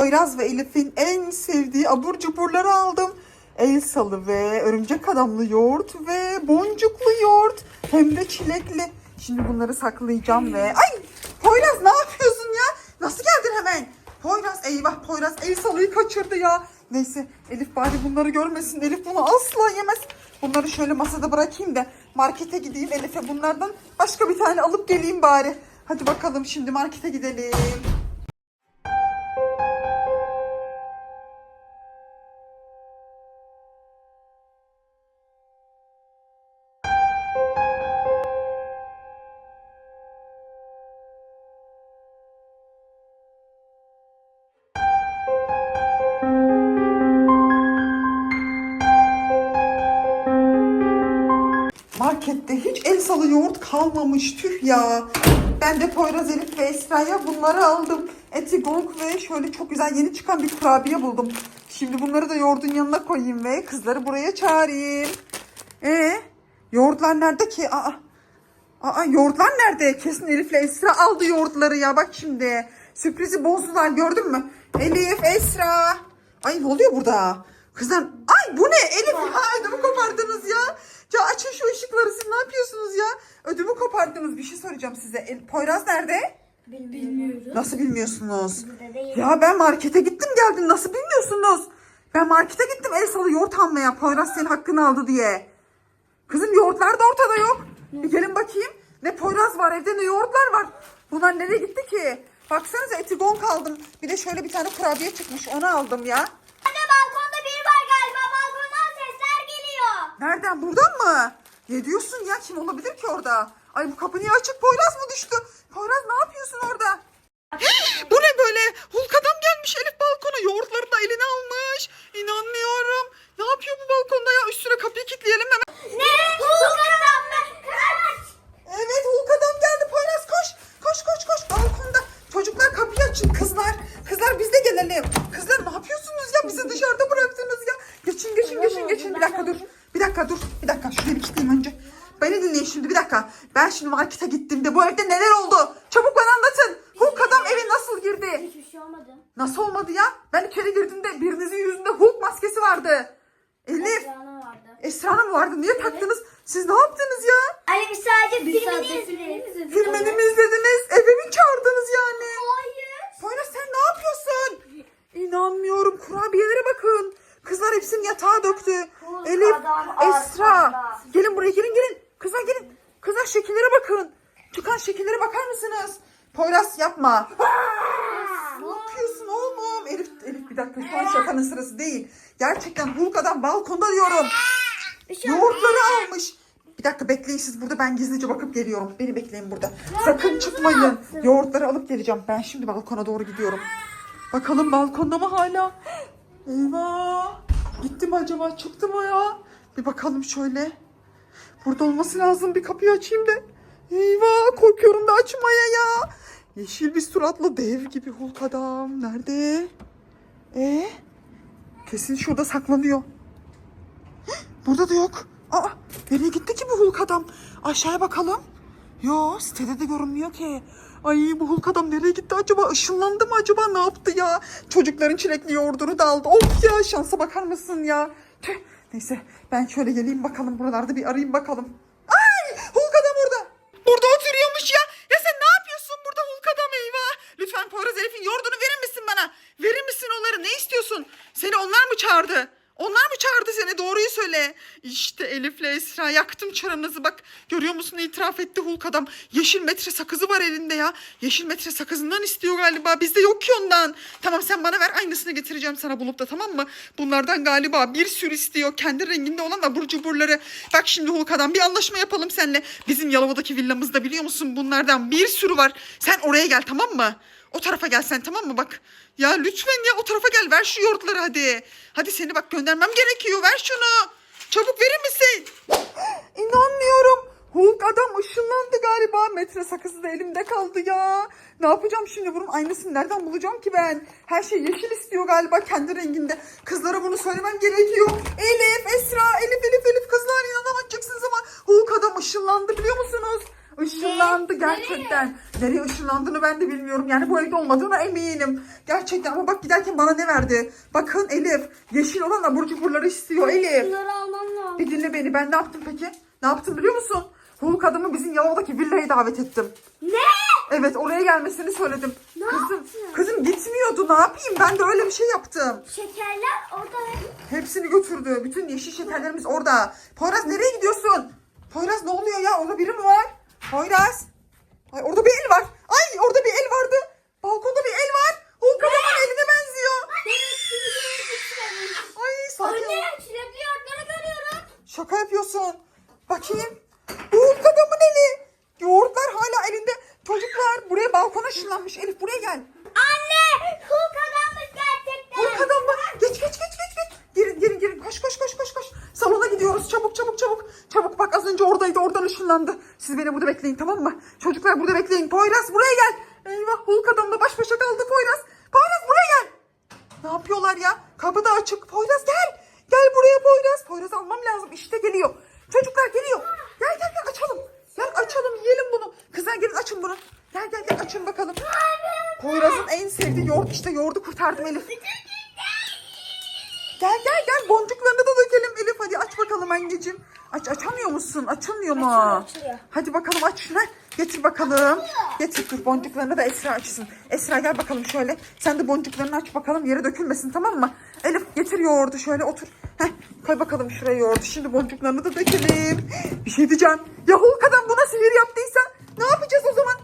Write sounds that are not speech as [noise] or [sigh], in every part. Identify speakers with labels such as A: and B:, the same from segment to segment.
A: Poyraz ve Elif'in en sevdiği abur cuburları aldım. El salı ve örümcek adamlı yoğurt ve boncuklu yoğurt. Hem de çilekli. Şimdi bunları saklayacağım ve... Ay Poyraz ne yapıyorsun ya? Nasıl geldin hemen? Poyraz eyvah Poyraz el salıyı kaçırdı ya. Neyse Elif bari bunları görmesin. Elif bunu asla yemez. Bunları şöyle masada bırakayım da markete gideyim Elif'e bunlardan başka bir tane alıp geleyim bari. Hadi bakalım şimdi markete gidelim. Markette hiç el salı yoğurt kalmamış tüh ya. Ben de Poyraz Elif ve Esra'ya bunları aldım. Eti gong ve şöyle çok güzel yeni çıkan bir kurabiye buldum. Şimdi bunları da yoğurdun yanına koyayım ve kızları buraya çağırayım. Ee, yoğurtlar nerede ki? Aa, aa yoğurtlar nerede? Kesin Elif'le Esra aldı yoğurtları ya bak şimdi. Sürprizi bozdular gördün mü? Elif, Esra. Ay ne oluyor burada? Kızlar, ay bu ne? Elif ya ödümü kopardınız ya. Ya açın şu ışıkları siz ne yapıyorsunuz ya? Ödümü kopardınız bir şey soracağım size. El, Poyraz nerede?
B: Bilmiyoruz.
A: Nasıl bilmiyorsunuz? Ya ben markete gittim geldim nasıl bilmiyorsunuz? Ben markete gittim el salı yoğurt almaya. Poyraz senin hakkını aldı diye. Kızım yoğurtlar da ortada yok. Bir gelin bakayım. Ne Poyraz var evde ne yoğurtlar var. Bunlar nereye gitti ki? Baksanıza etigon kaldım. Bir de şöyle bir tane kurabiye çıkmış onu aldım ya.
B: Anne balkonda biri var galiba. Balkondan sesler geliyor.
A: Nereden buradan mı? Ne diyorsun ya kim olabilir ki orada? Ay bu kapı niye açık Poyraz mı düştü? Poyraz ne yapıyorsun orada? bu ne böyle? Hulk adam gelmiş Elif balkona yoğurtları da eline almış. İnanmıyorum. Ne yapıyor bu balkonda ya? Üstüne kapıyı kilitleyelim hemen.
B: Ne? Hulk'tan mı? Kaç.
A: Evet Hulk adam geldi Poyraz koş. Koş koş koş balkonda. Çocuklar kapıyı açın kızlar. Kızlar biz de gelelim. Kızlar ne yapıyorsunuz ya? Bizi dışarıda bıraktınız ya. Geçin geçin geçin geçin. Bir dakika dur. Bir dakika dur. Bir dakika şurayı bir kilitleyeyim önce. Beni dinleyin şimdi bir dakika. Markete gittiğimde bu evde neler oldu? Çabuk bana anlatın. Hulk adam eve nasıl girdi?
B: Hiçbir şey olmadı.
A: Nasıl olmadı ya? Ben içeri girdiğimde birinizin yüzünde Hulk maskesi vardı. Elif.
B: Vardı.
A: Esra'nın mı vardı? Niye taktınız? Siz ne yaptınız ya?
B: Anne biz sadece filmini izledik.
A: Filmini mi izlediniz? Eve mi çağırdınız yani?
B: Hayır.
A: Poyraz sen ne yapıyorsun? İnanmıyorum. Kurabiyelere bakın. Kızlar hepsini yatağa döktü.
B: Hulk
A: Elif, Esra. Gelin buraya gelin gelin. Kızlar gelin. Kızlar şekillere bakın. Çıkan şekillere bakar mısınız? Poyraz yapma. ne yapıyorsun oğlum? Elif, Elif bir dakika şu an şakanın sırası değil. Gerçekten Hulk adam balkonda diyorum. Yoğurtları almış. Bir dakika bekleyin siz burada ben gizlice bakıp geliyorum. Beni bekleyin burada. Sakın çıkmayın. Yoğurtları alıp geleceğim. Ben şimdi balkona doğru gidiyorum. Bakalım balkonda mı hala? Eyvah. Gitti mi acaba? Çıktı mı ya? Bir bakalım şöyle. Burada olması lazım. Bir kapıyı açayım da. Eyvah korkuyorum da açmaya ya. Yeşil bir suratlı dev gibi Hulk adam. Nerede? E? Kesin şurada saklanıyor. Burada da yok. Aa, nereye gitti ki bu Hulk adam? Aşağıya bakalım. Yo, sitede de görünmüyor ki. Ay bu Hulk adam nereye gitti acaba? Işınlandı mı acaba? Ne yaptı ya? Çocukların çilekli yoğurdunu da aldı. Of ya şansa bakar mısın ya? Tüh. Neyse ben şöyle geleyim bakalım buralarda bir arayayım bakalım. Ay Hulk adam orada. Burada oturuyormuş ya. Ya sen ne yapıyorsun burada Hulk adam eyvah. Lütfen Poyraz Elif'in yoğurdunu verir misin bana? Verir misin onları? Ne istiyorsun? Seni onlar mı çağırdı? Onlar mı çağırdı seni? Doğruyu söyle. İşte Elif'le Esra yaktım çaranızı bak. Görüyor musun itiraf etti Hulk adam. Yeşil metre sakızı var elinde ya. Yeşil metre sakızından istiyor galiba. Bizde yok ki ondan. Tamam sen bana ver aynısını getireceğim sana bulup da tamam mı? Bunlardan galiba bir sürü istiyor. Kendi renginde olan abur cuburları. Bak şimdi Hulk adam bir anlaşma yapalım seninle. Bizim Yalova'daki villamızda biliyor musun bunlardan bir sürü var. Sen oraya gel tamam mı? O tarafa gel sen tamam mı bak. Ya lütfen ya o tarafa gel ver şu yoğurtları hadi. Hadi seni bak göndermem gerekiyor ver şunu. Çabuk verir misin? [gasps] İnanmıyorum. Hulk adam ışınlandı galiba. Metre sakızı da elimde kaldı ya. Ne yapacağım şimdi bunun aynısını nereden bulacağım ki ben? Her şey yeşil istiyor galiba kendi renginde. Kızlara bunu söylemem gerekiyor. Elif, Esra, Elif, Elif, Elif kızlar inanamayacaksınız ama Hulk adam ışınlandı biliyor musunuz? Işınlandı gerçekten. Nereye ışınlandığını ben de bilmiyorum. Yani bu evde olmadığına eminim. Gerçekten ama bak giderken bana ne verdi? Bakın Elif. Yeşil olan abur cuburları istiyor Elif.
B: Bunları almam lazım.
A: Bir dinle beni. Ben ne yaptım peki? Ne yaptım biliyor musun? Hulk adamı bizim Yalova'daki villaya davet ettim.
B: Ne?
A: Evet oraya gelmesini söyledim.
B: Ne
A: kızım,
B: yaptın?
A: kızım gitmiyordu. Ne yapayım? Ben de öyle bir şey yaptım.
B: Şekerler orada.
A: Hepsini götürdü. Bütün yeşil şekerlerimiz orada. Poyraz nereye gidiyorsun? Poyraz ne oluyor ya? Orada biri mi var? Poyraz. Ay orada bir el var. Ay orada bir el vardı. Balkonda bir el var. Hulk adamın eline benziyor. Ay sakin ol.
B: Anne çilekli yoğurtları görüyorum.
A: Şaka yapıyorsun. Bakayım. Hulk adamın eli. Yoğurtlar hala elinde. Çocuklar buraya balkona ışınlanmış. Elif buraya gel.
B: Anne Hulk adammış gerçekten.
A: Hulk adam mı? Geç geç geç geç geç. Girin girin girin. Koş koş koş koş koş. Gidiyoruz. Çabuk çabuk çabuk. Çabuk bak az önce oradaydı. Oradan ışınlandı. Siz beni burada bekleyin tamam mı? Çocuklar burada bekleyin. Poyraz buraya gel. Eyvah Hulk adamla baş başa kaldı Poyraz. Poyraz buraya gel. Ne yapıyorlar ya? Kapı da açık. Poyraz gel. Gel buraya Poyraz. Poyraz almam lazım. İşte geliyor. Çocuklar geliyor. Gel gel gel açalım. Gel açalım yiyelim bunu. Kızlar gelin açın bunu. Gel gel gel açın bakalım. Poyraz'ın en sevdiği yoğurt işte yoğurdu kurtardım Elif. Gel gel gel boncuklarını da dökelim Elif hadi aç bakalım anneciğim. Aç açamıyor musun? Açılmıyor mu?
B: Açılıyor, açılıyor.
A: Hadi bakalım aç şunu. Getir bakalım. Getir dur boncuklarını da Esra açsın. Esra gel bakalım şöyle. Sen de boncuklarını aç bakalım yere dökülmesin tamam mı? Elif getir yoğurdu şöyle otur. Heh, koy bakalım şuraya yoğurdu. Şimdi boncuklarını da dökelim. Bir şey diyeceğim. Ya Hulk adam buna sihir yaptıysa ne yapacağız o zaman?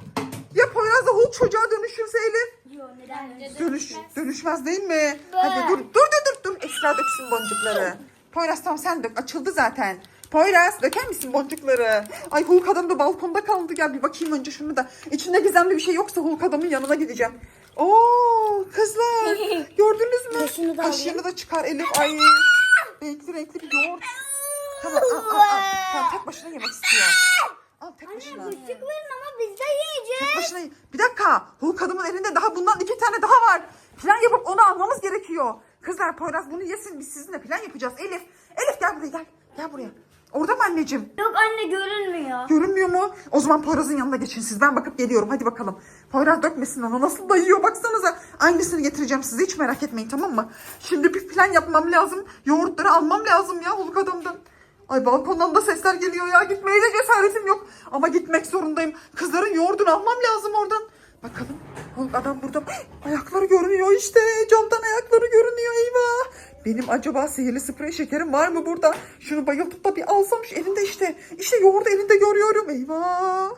A: Ya Poyraz da Hulk çocuğa dönüşürse Elif?
B: Neden?
A: Dönüş, dönüşmez değil mi? Hadi dur, dur, dur, dur, dur. Esra döksün boncukları. Poyraz tamam sen dök. Açıldı zaten. Poyraz döker misin boncukları? Ay Hulk adam da balkonda kaldı. Gel bir bakayım önce şunu da. İçinde gizemli bir şey yoksa Hulk adamın yanına gideceğim. Oo kızlar [laughs] gördünüz mü?
B: Kaşığını da
A: Kaşığını da çıkar Elif. Ay renkli renkli bir yoğurt. Tamam al al al. Tamam tek başına yemek istiyor. Al tek başına.
B: Küçük verin ama biz de yiyeceğiz.
A: Tek başına bir dakika. Hulk adamın elinde daha bundan iki tane daha var. Plan yapıp onu almamız gerekiyor. Kızlar Poyraz bunu yesin biz sizinle plan yapacağız. Elif. Elif gel buraya gel. Gel buraya. Orada mı anneciğim?
B: Yok anne görünmüyor.
A: Görünmüyor mu? O zaman Poyraz'ın yanına geçin siz. Ben bakıp geliyorum. Hadi bakalım. Poyraz dökmesin onu. Nasıl da yiyor baksanıza. Aynısını getireceğim size. Hiç merak etmeyin tamam mı? Şimdi bir plan yapmam lazım. Yoğurtları almam lazım ya Hulk adamdan. Ay balkondan da sesler geliyor ya. Gitmeye de cesaretim yok. Ama gitmek zorundayım. Kızların yoğurdunu almam lazım oradan. Bakalım. Hulk adam burada. [gasps] Ayakları görünüyor işte. Camdan ayakları görünüyor. Eyvah. Benim acaba sihirli sprey şekerim var mı burada? Şunu bayıltıp da bir alsam şu elinde işte. İşte yoğurdu elinde görüyorum. Eyvah.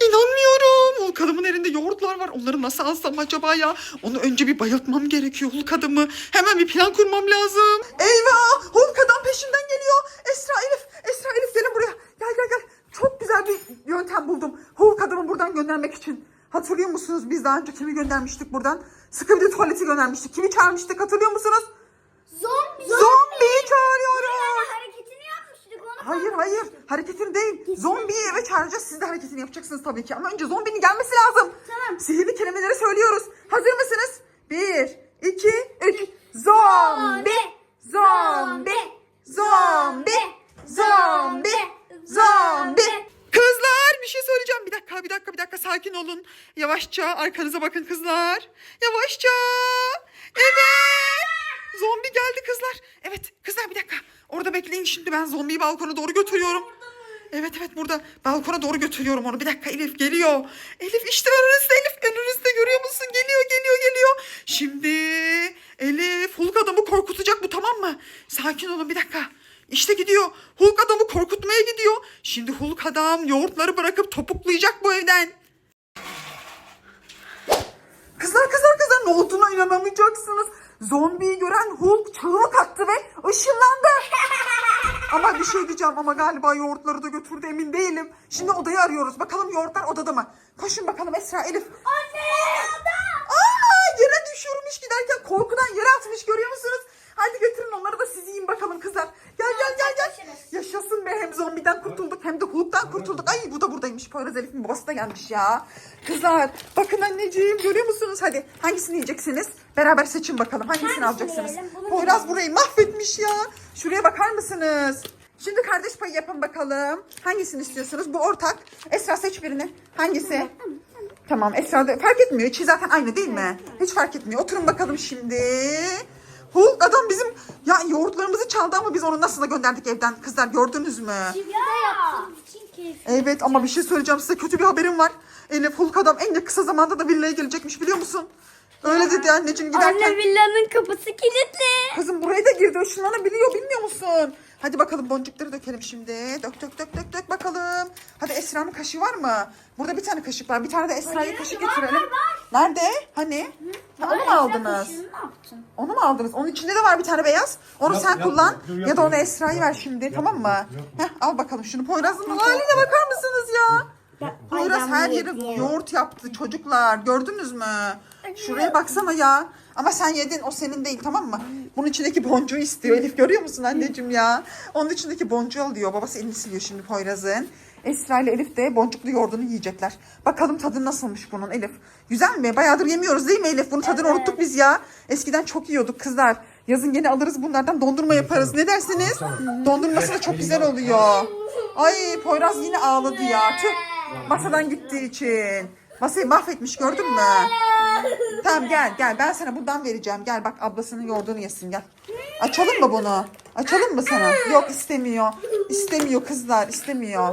A: İnanmıyorum. Hulk adamın elinde yoğurtlar var. Onları nasıl alsam acaba ya? Onu önce bir bayıltmam gerekiyor Hulk adamı. Hemen bir plan kurmam lazım. Eyvah! Hulk adam peşimden geliyor. Esra Elif, Esra Elif gelin buraya. Gel gel gel. Çok güzel bir yöntem buldum. Hulk adamı buradan göndermek için. Hatırlıyor musunuz biz daha önce kimi göndermiştik buradan? Sıkı bir de tuvaleti göndermiştik. Kimi çağırmıştık hatırlıyor musunuz?
B: Zombi.
A: Zombiyi çağırıyoruz.
B: Yani hareketini yapmıştık onu.
A: Hayır hayır hareketini değil. Zombiyi eve çağıracağız. Siz de hareketini yapacaksınız tabii ki. Ama önce zombinin gelmesi lazım.
B: Tamam.
A: Sihirli kelimeleri söylüyoruz. Hazır mısınız? Bir, iki, üç. Zombi. Zombi. Zombi. Zombi. Zombi. Kızlar bir şey söyleyeceğim. Bir dakika bir dakika bir dakika sakin olun. Yavaşça arkanıza bakın kızlar. Yavaşça. Evet. Zombi geldi kızlar. Evet kızlar bir dakika. Orada bekleyin şimdi ben zombiyi balkona doğru götürüyorum. Evet evet burada balkona doğru götürüyorum onu. Bir dakika Elif geliyor. Elif işte önünüzde Elif önünüzde görüyor musun? Geliyor geliyor geliyor. Şimdi Elif Hulk adamı korkutacak bu tamam mı? Sakin olun bir dakika. İşte gidiyor. Hulk adamı korkutmaya gidiyor. Şimdi Hulk adam yoğurtları bırakıp topuklayacak bu evden. Kızlar kızlar kızlar ne olduğuna inanamayacaksınız. Zombiyi gören Hulk çığlık attı ve ışınlandı. [laughs] ama bir şey diyeceğim ama galiba yoğurtları da götürdü emin değilim. Şimdi odayı arıyoruz. Bakalım yoğurtlar odada mı? Koşun bakalım Esra Elif.
B: Anne.
A: Aa yere düşürmüş giderken korkudan yere atmış görüyor musunuz? Hadi getirin onları da siz yiyin bakalım kızlar. Gel gel gel gel. Yaşasın be hem zombiden kurtulduk hem de Hulk'tan kurtulduk. Ay bu da buradaymış. Poyraz Elif'in babası da gelmiş ya. Kızlar bakın anneciğim görüyor musunuz? Hadi hangisini yiyeceksiniz? Beraber seçin bakalım. Hangisini
B: Hangisini
A: alacaksınız?
B: yiyelim? Bunu
A: Poyraz burayı mahvetmiş ya. Şuraya bakar mısınız? Şimdi kardeş payı yapın bakalım. Hangisini istiyorsunuz? Bu ortak. Esra seç birini. Hangisi? Tamam Esra da fark etmiyor. İçi zaten aynı değil mi? Hiç fark etmiyor. Oturun bakalım şimdi. Hulk adam bizim ya yoğurtlarımızı çaldı ama biz onu nasıl da gönderdik evden. Kızlar gördünüz mü?
B: Çiftlikte yaptığımız için keyifli.
A: Evet ama bir şey söyleyeceğim size kötü bir haberim var. Elif Hulk adam en kısa zamanda da villaya gelecekmiş biliyor musun? Öyle dedi anneciğim giderken.
B: Anne villanın kapısı kilitli.
A: Kızım buraya da girdi ışınlanabiliyor bilmiyor musun? Hadi bakalım boncukları dökelim şimdi. Dök dök dök dök dök bakalım. Hadi Esra'nın kaşığı var mı? Burada bir tane kaşık var. Bir tane de Esra'ya kaşık getirelim. Nerede? Hani? Ha, onu mu aldınız?
B: Ne yaptın?
A: Onu mu aldınız? Onun içinde de var bir tane beyaz. Onu
C: Yap,
A: sen
C: yap,
A: kullan.
C: yap, yap,
A: ya da onu
C: yap.
A: Esra'ya ver şimdi. tamam mı?
C: yap,
A: Heh, al bakalım şunu. Poyraz'ın haline bakar mısınız ya? Poyraz her yeri yoğurt yaptı çocuklar. Gördünüz mü? Şuraya baksana ya. Ama sen yedin o senin değil tamam mı? Bunun içindeki boncuğu istiyor. Elif görüyor musun anneciğim ya? Onun içindeki boncuğu alıyor. Babası elini siliyor şimdi Poyraz'ın. Esra ile Elif de boncuklu yoğurdunu yiyecekler. Bakalım tadı nasılmış bunun Elif. Güzel mi? Bayağıdır yemiyoruz değil mi Elif? Bunun tadını unuttuk biz ya. Eskiden çok yiyorduk kızlar. Yazın gene alırız bunlardan dondurma yaparız. Ne dersiniz? Dondurması da çok güzel oluyor. Ay Poyraz yine ağladı ya. Tüh. Masadan gittiği için. Masayı mahvetmiş gördün mü? Tamam gel gel ben sana buradan vereceğim. Gel bak ablasının yoğurdunu yesin gel. Açalım mı bunu? Açalım mı sana? Yok istemiyor. İstemiyor kızlar istemiyor.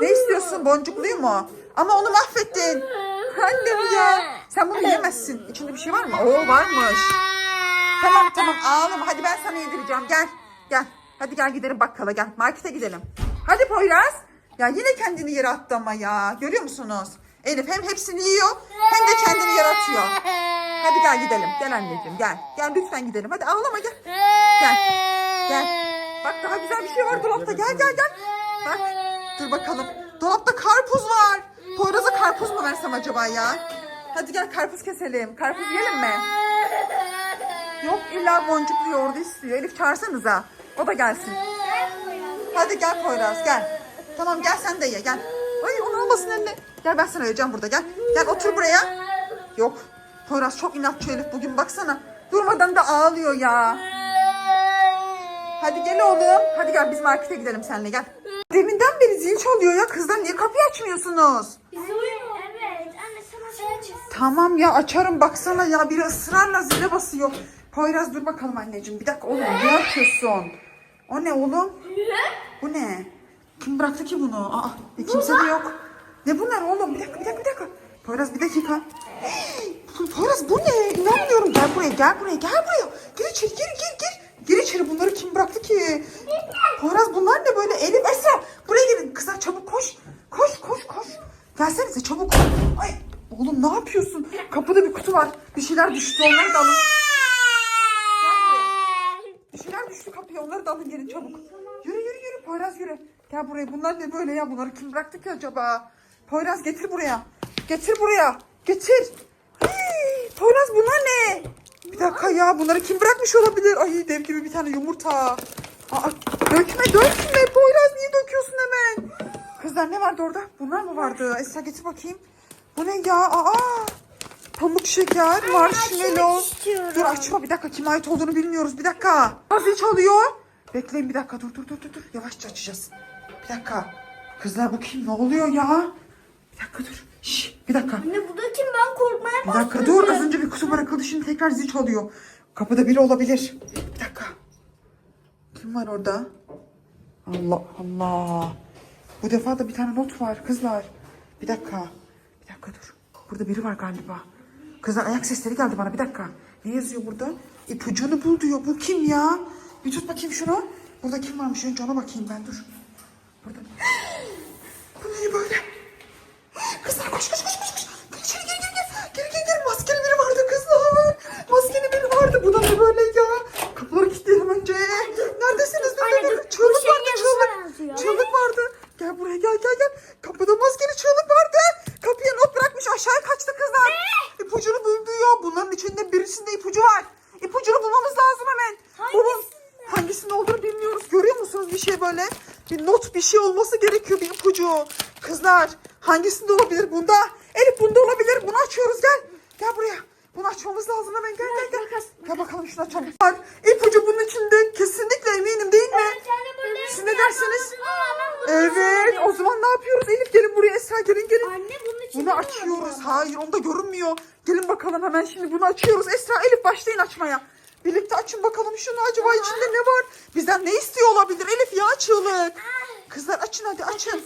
A: Ne istiyorsun boncukluyu mu? Ama onu mahvettin. Annem ya. Sen bunu yemezsin. İçinde bir şey var mı? Oo varmış. Tamam tamam ağlama. Hadi ben sana yedireceğim. Gel. Gel. Hadi gel gidelim bakkala gel. Markete gidelim. Hadi Poyraz. Ya yine kendini yere attı ama ya. Görüyor musunuz? Elif hem hepsini yiyor hem de kendini yaratıyor. Hadi gel gidelim. Gel anneciğim gel. Gel lütfen gidelim. Hadi ağlama gel. Gel. Gel. Bak daha güzel bir şey var dolapta. Gel gel gel. Bak. Dur bakalım. Dolapta karpuz var. Poyraz'a karpuz mu versem acaba ya? Hadi gel karpuz keselim. Karpuz yiyelim mi? Yok illa boncuklu yoğurdu istiyor. Elif çağırsanıza. O da gelsin. Hadi gel Poyraz gel. Tamam gel sen de ye gel. Ay onu almasın eline. Gel ben sana vereceğim burada gel. Gel otur buraya. Yok. Poyraz çok inatçı Elif bugün baksana. Durmadan da ağlıyor ya. Hadi gel oğlum. Hadi gel biz markete gidelim seninle gel. Deminden beri zil çalıyor ya kızlar niye kapıyı açmıyorsunuz?
B: Evet. Anne sana şey açız.
A: Tamam ya açarım baksana ya biri ısrarla zile basıyor. Poyraz dur bakalım anneciğim bir dakika oğlum ne yapıyorsun? O ne oğlum? Bu ne? Kim bıraktı ki bunu? Aa e, kimse de yok. Ne bunlar oğlum? Bir dakika bir dakika bir dakika. Poyraz bir dakika. Poyraz bu ne? İnanmıyorum. Gel buraya gel buraya gel buraya. Gir içeri gir gir gir. Gir içeri bunları kim bıraktı ki? Poyraz bunlar ne böyle? Elif Esra buraya gelin. Kızlar çabuk koş. Koş koş koş. Gelsenize çabuk. Ay oğlum ne yapıyorsun? Kapıda bir kutu var. Bir şeyler düştü onları da alın. Bir şeyler düştü kapıya onları da alın gelin çabuk. Yürü yürü yürü Poyraz yürü. Gel buraya bunlar ne böyle ya bunları kim bıraktı ki acaba? Poyraz getir buraya. Getir buraya. Getir. Hii, Poyraz bunlar ne? Bir dakika ya bunları kim bırakmış olabilir? Ay dev gibi bir tane yumurta. Aa, dökme dökme Poyraz niye döküyorsun hemen? Kızlar ne vardı orada? Bunlar mı vardı? Esra getir bakayım. Bu ne ya? Aa, pamuk şeker, marshmallow. Dur açma bir dakika kime ait olduğunu bilmiyoruz. Bir dakika. Nasıl çalıyor? Bekleyin bir dakika dur dur dur dur. dur. Yavaşça açacağız. Bir dakika. Kızlar bu kim? Ne oluyor ya? Bir dakika dur. Şş, bir dakika.
B: Anne bu da kim? Ben korkmaya
A: Bir
B: başladım.
A: dakika dur. Az önce bir kutu bırakıldı. Şimdi tekrar zil çalıyor. Kapıda biri olabilir. Bir dakika. Kim var orada? Allah Allah. Bu defa da bir tane not var kızlar. Bir dakika. Bir dakika dur. Burada biri var galiba. Kızlar ayak sesleri geldi bana. Bir dakika. Ne yazıyor burada? İpucunu bul diyor. Bu kim ya? Bir tut bakayım şunu. Burada kim varmış? Önce ona bakayım ben dur. Burada. [gasps] Bu ne böyle? Bu da ne böyle ya? Kapıları kilitleyelim önce. Neredesiniz?
B: Anne, bu
A: Çığlık
B: şeyin
A: vardı çığlık.
B: yazıyor.
A: Çığlık vardı. Gel buraya gel gel gel. Kapıda maskeli çığlık vardı. Kapıya not bırakmış aşağıya kaçtı kızlar. İpucunu buldu ya. Bunların içinde birisinde ipucu var. İpucunu bulmamız lazım hemen. Bulun. Hangisinin olduğunu bilmiyoruz. Görüyor musunuz bir şey böyle? Bir not bir şey olması gerekiyor bir ipucu. Kızlar hangisinde olabilir bunda? Elif bunda olabilir. Bunu açıyoruz gel. Gel buraya. Bunu açmamız lazım hemen gel gel gel. Gel bakalım şunu açalım. Var. İpucu bunun içinde kesinlikle eminim değil mi? Siz ne dersiniz? Evet o zaman ne yapıyoruz? Elif gelin buraya Esra gelin gelin.
B: Anne bunun için
A: Bunu açıyoruz. Hayır onda görünmüyor. Gelin bakalım hemen şimdi bunu açıyoruz. Esra Elif başlayın açmaya. Birlikte açın bakalım şunu acaba içinde ne var? Bizden ne istiyor olabilir Elif ya çığlık. Kızlar açın hadi açın.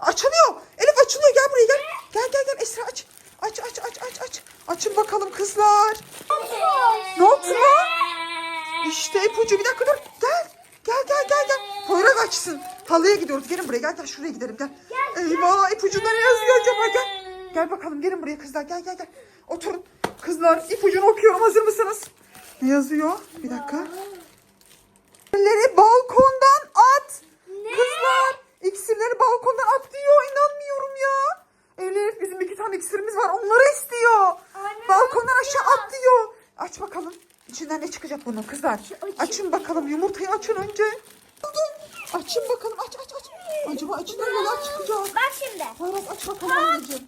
A: Açılıyor. Elif açılıyor gel buraya gel. Gel gel gel Esra aç. Aç aç aç aç aç. Açın bakalım kızlar. Ne oldu lan? İşte ipucu bir dakika dur. Gel. Gel gel gel gel. Poyraz açsın. Halıya gidiyoruz. Gelin buraya gel gel şuraya gidelim gel. Eyvah ipucunda ne yazıyor acaba gel. Gel bakalım gelin buraya kızlar gel gel gel. Oturun. Kızlar ipucunu okuyorum hazır mısınız? Ne yazıyor? Bir dakika. İksirleri balkondan at. Kızlar iksirleri balkondan at diyor. İnanmıyorum ya. Elif bizim iki tane iksirimiz var. Onları istiyor.
B: Anne,
A: balkondan aşağı at diyor. Aç bakalım. İçinden ne çıkacak bunun kızlar? Açın bakalım yumurtayı açın önce. Açın bakalım aç aç aç. Acaba içinden neler çıkacak?
B: Bak şimdi.
A: Poyraz aç bakalım anneciğim.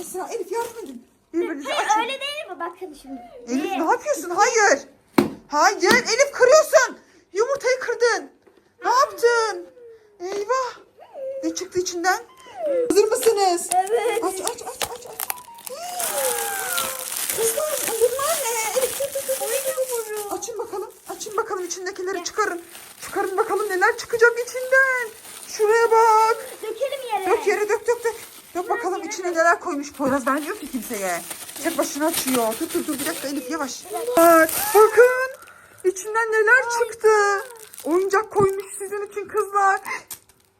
A: Esra Elif yardım edin. Birbirinize
B: Hayır
A: açın.
B: öyle değil mi? Bakın şimdi.
A: Elif ne yapıyorsun? Hayır. Hayır Elif kırıyorsun. Yumurtayı kırdın. Ne yaptın? Eyvah. Ne çıktı içinden? Hazır mısınız?
B: Evet.
A: Aç aç aç aç aç. Kızlar bunlar ne? Dur dur. Açın bakalım. Açın bakalım içindekileri çıkarın. Çıkarın bakalım neler çıkacak içinden. Şuraya bak.
B: Dökelim yere.
A: Dök yere dök dök dök. Dök bakalım içine neler koymuş. Poyraz vermiyor ki kimseye. Tek başına açıyor. Dur dur dur bir dakika Elif yavaş. Bak bakın. İçinden neler çıktı. Oyuncak koymuş sizin için kızlar.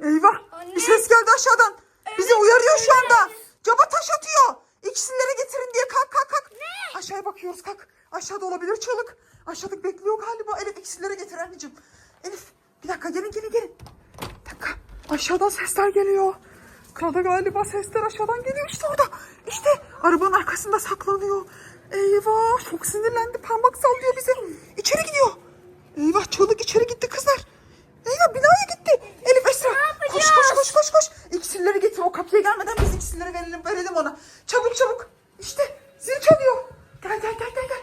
A: Eyvah. Bir ses geldi aşağıdan. Bizi uyarıyor şu anda. Cama taş atıyor. İkisileri getirin diye kalk kalk kalk. Aşağıya bakıyoruz kalk. Aşağıda olabilir çığlık. Aşağıda bekliyor galiba. Elif ikisileri getir anneciğim. Elif bir dakika gelin gelin gelin. Bir dakika. Aşağıdan sesler geliyor. Kralda galiba sesler aşağıdan geliyor. İşte orada. İşte arabanın arkasında saklanıyor. Eyvah çok sinirlendi. Parmak sallıyor bize. İçeri gidiyor. Eyvah çığlık içeri gitti kızlar. Eyvah binaya gitti. Elif Esra. Koş koş koş koş koş. İksirleri getir. O kapıya gelmeden biz iksirleri verelim, verelim ona. Çabuk çabuk. İşte zil çalıyor. Gel gel gel gel gel.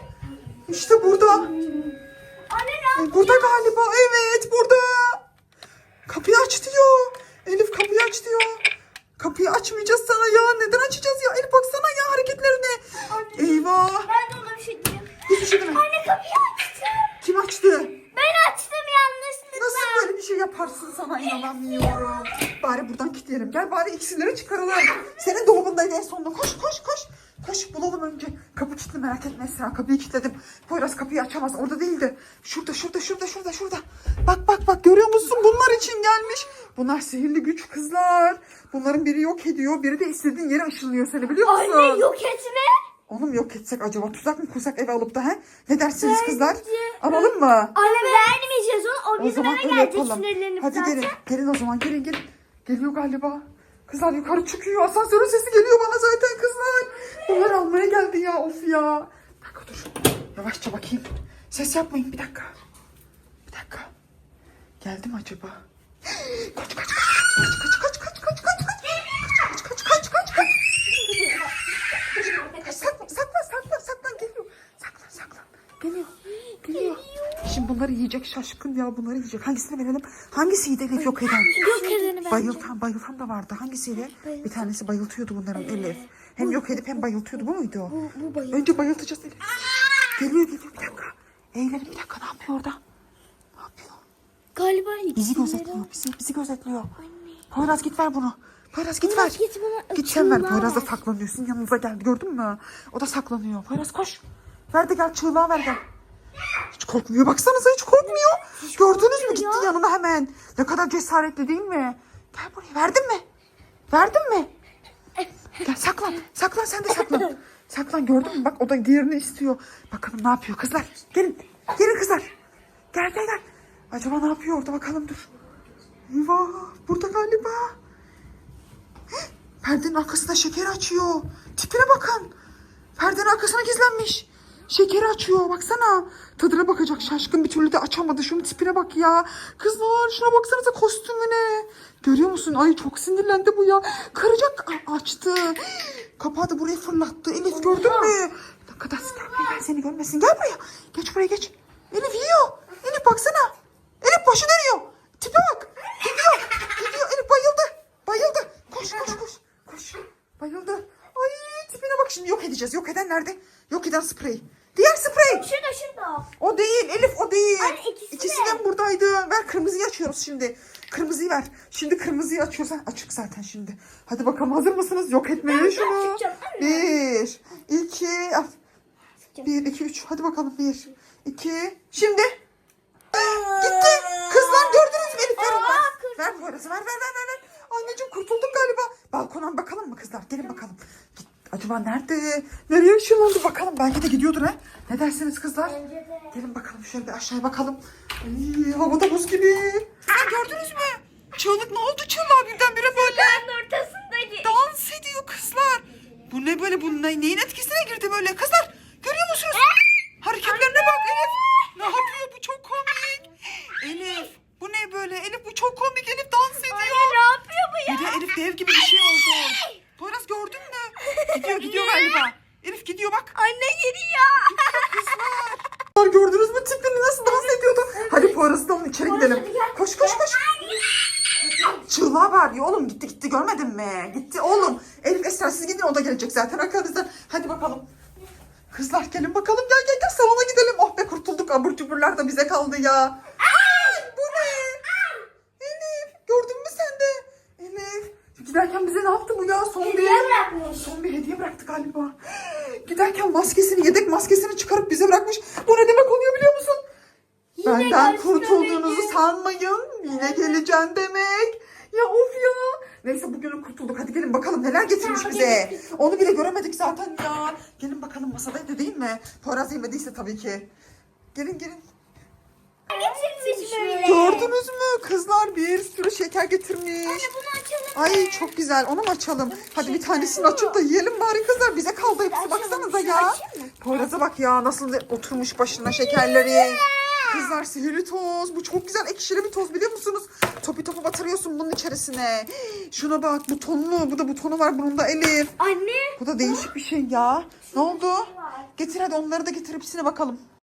A: İşte burada.
B: Anne ne
A: E, Burada galiba. Evet burada. Kapıyı aç diyor. Elif kapıyı aç diyor. Kapıyı açmayacağız sana ya. Neden açacağız ya? Elif baksana ya hareketlerine. Eyvah.
B: Ben de ona bir şey diyeyim.
A: Hiçbir şey deme.
B: Anne kapıyı açtı.
A: Kim açtı?
B: Ben açtım yanlışlıkla.
A: Nasıl böyle bir şey inanamıyorum. Bari buradan kilitleyelim. Gel bari iksirleri çıkaralım. Senin dolabındaydı en sonunda. Koş koş koş. Koş bulalım önce. Kapı kilitli merak etme Esra. Kapıyı kilitledim. Poyraz kapıyı açamaz. Orada değildi. Şurada şurada şurada şurada şurada. Bak bak bak görüyor musun? Bunlar için gelmiş. Bunlar sihirli güç kızlar. Bunların biri yok ediyor. Biri de istediğin yere ışınlıyor seni biliyor musun?
B: Anne yok etme.
A: Onu mu yok etsek acaba? Tuzak mı kursak eve alıp da he? Ne dersiniz
B: Bence-
A: kızlar? Alalım mı?
B: Anne vermeyeceğiz onu. O
A: O
B: bizim
A: zaman
B: eve
A: öyle
B: gelecek
A: yapalım.
B: sinirlenip
A: Hadi
B: zaten.
A: gelin. Gelin o zaman gelin gelin. Geliyor galiba. Kızlar yukarı çıkıyor. Asansörün sesi geliyor bana zaten kızlar. Bunlar almaya geldi ya of ya. Bir dakika dur. Yavaşça bakayım. Ses yapmayın bir dakika. Bir dakika. Geldi mi acaba? [gasps] Kaç kaç kaç kaç kaç kaç kaç kaç kaç kaç kaç kaç kaç kaç Kaç, saklan, saklan, saklan, saklan. Geliyor. Saklan, saklan. Geliyor. Geliyor. Şimdi bunları yiyecek şaşkın ya. Bunları yiyecek. Hangisini verelim? Hangisiydi Elif yok eden?
B: Yok edeni bence.
A: Bayıltan, bayıltan da vardı. Hangisiydi? Bir tanesi bayıltıyordu bunların Elif. Hem yok edip hem bayıltıyordu. Bu muydu?
B: Bu, bu bayıl.
A: Önce bayıltacağız Elif. Geliyor, geliyor. Bir dakika. Eğlenin bir dakika. Ne yapıyor orada? Ne yapıyor?
B: Galiba
A: Bizi gözetliyor. Bizi, bizi gözetliyor. Poyraz git ver bunu. Poyraz git ver.
B: git
A: Git sen ver. Poyraz da saklanıyorsun. Yanınıza geldi gördün mü? O da saklanıyor. Poyraz koş. Ver de gel çığlığa ver gel. Hiç korkmuyor. Baksanıza hiç korkmuyor. Gördünüz mü? Gitti yanına hemen. Ne kadar cesaretli değil mi? Gel buraya. Verdin mi? Verdin mi? Gel saklan. Saklan sen de saklan. Saklan gördün mü? Bak o da diğerini istiyor. Bakalım ne yapıyor kızlar. Gelin. Gelin kızlar. Gel gel gel. Acaba ne yapıyor orada bakalım dur. Eyvah burada galiba. Perdenin arkasında şeker açıyor. Tipine bakın. Perdenin arkasına gizlenmiş. Şekeri açıyor baksana. Tadına bakacak şaşkın bir türlü de açamadı. Şunun tipine bak ya. Kızlar şuna baksanıza kostümüne. Görüyor musun? Ay çok sinirlendi bu ya. Kıracak açtı. Kapağı da buraya fırlattı. Elif gördün mü? Dakikada ben seni görmesin. Gel buraya. Geç buraya geç. Elif yiyor. Elif baksana. Elif başı dönüyor. Tipe bak. Gidiyor. Gidiyor. Elif bayıldı. Bayıldı. Koş koş koş. Koş. Bayıldı. Ay tipine bak şimdi yok edeceğiz. Yok eden nerede? Yok eden sprey. Diğer sprey.
B: Şurada şurada.
A: O değil Elif o değil.
B: Anne, ikisi de.
A: de buradaydı. Ver kırmızıyı açıyoruz şimdi. Kırmızıyı ver. Şimdi kırmızıyı açıyoruz. Ha, açık zaten şimdi. Hadi bakalım hazır mısınız? Yok etmeye şunu.
B: sıkacağım, anne.
A: Bir, iki, al. bir, iki, üç. Hadi bakalım bir, iki. Şimdi. Gitti. Kızlar gördünüz mü Elif?
B: Aa.
A: Ver parası. Ver ver ver ver. ver. Anneciğim kurtulduk galiba. Balkona bakalım mı kızlar? Gelin bakalım. Git. Acaba nerede? Nereye ışınlandı bakalım. Belki de gidiyordur ha. Ne dersiniz kızlar?
B: De.
A: Gelin bakalım şöyle bir aşağıya bakalım. Ay, havada buz gibi. Kızlar gördünüz mü? Çığlık ne oldu çığlığa birdenbire böyle?
B: Ben ortasındaki.
A: Dans ediyor kızlar. Bu ne böyle? Bu ne, neyin etkisine girdi böyle? Kızlar görüyor musunuz? Hareketlerine bak Elif. Ne yapıyor bu çok komik. Elif bu ne böyle? Elif bu çok komik. Elif dans ediyor.
B: Anne ne yapıyor bu ya?
A: Geliyor Elif dev gibi bir şey oldu. Poyraz gördün mü? Gidiyor gidiyor galiba. Elif gidiyor bak.
B: Anne geliyor.
A: Kızlar gördünüz mü tipini nasıl dans ediyordu? Hadi onun içeri gidelim. Koş koş koş. Çığlığa bağırıyor oğlum gitti gitti görmedin mi? Gitti oğlum. Elif Esra siz gidin o da gelecek zaten arkanızdan. Hadi bakalım. Kızlar gelin bakalım gel gel gel salona gidelim. Oh be kurtulduk abur cuburlar da bize kaldı ya. Ay, bu ne? Elif gördün mü sen de? Elif giderken bize ne yaptı bu ya? Son bir,
B: Hediye bırakmış.
A: son bir hediye bıraktı galiba. Giderken maskesini yedek maskesini çıkarıp bize bırakmış. Bu ne demek oluyor biliyor musun?
B: Yine
A: Benden
B: karşına
A: sanmayın. Yine geleceğim demek. Ya of ya. Neyse bugünü kurtulduk. Hadi gelin bakalım neler getirmiş
B: Tamam,
A: bize.
B: gelin.
A: Onu bile göremedik zaten ya. Gelin bakalım masadaydı değil mi? Poyraz yemediyse tabii ki. Gelin gelin.
B: Getirmiş böyle.
A: Gördünüz mü? Kızlar bir sürü şeker getirmiş.
B: Anne bunu açalım.
A: Ay çok güzel. Onu mu açalım? Hadi bir tanesini açıp da yiyelim bari kızlar. Bize kaldı hepsi.
B: Açalım.
A: Baksanıza ya.
B: açayım mı?
A: Poyraz'a bak ya nasıl da oturmuş başına şekerleri. Kızlar sihirli toz. Bu çok güzel ekşili bir toz biliyor musunuz? Topu topu batırıyorsun bunun içerisine. Şuna bak butonlu. Bu da butonu var bunun da Elif.
B: Anne.
A: Bu da değişik bir şey ya. Ne oldu? Getir hadi onları da getir hepsine bakalım.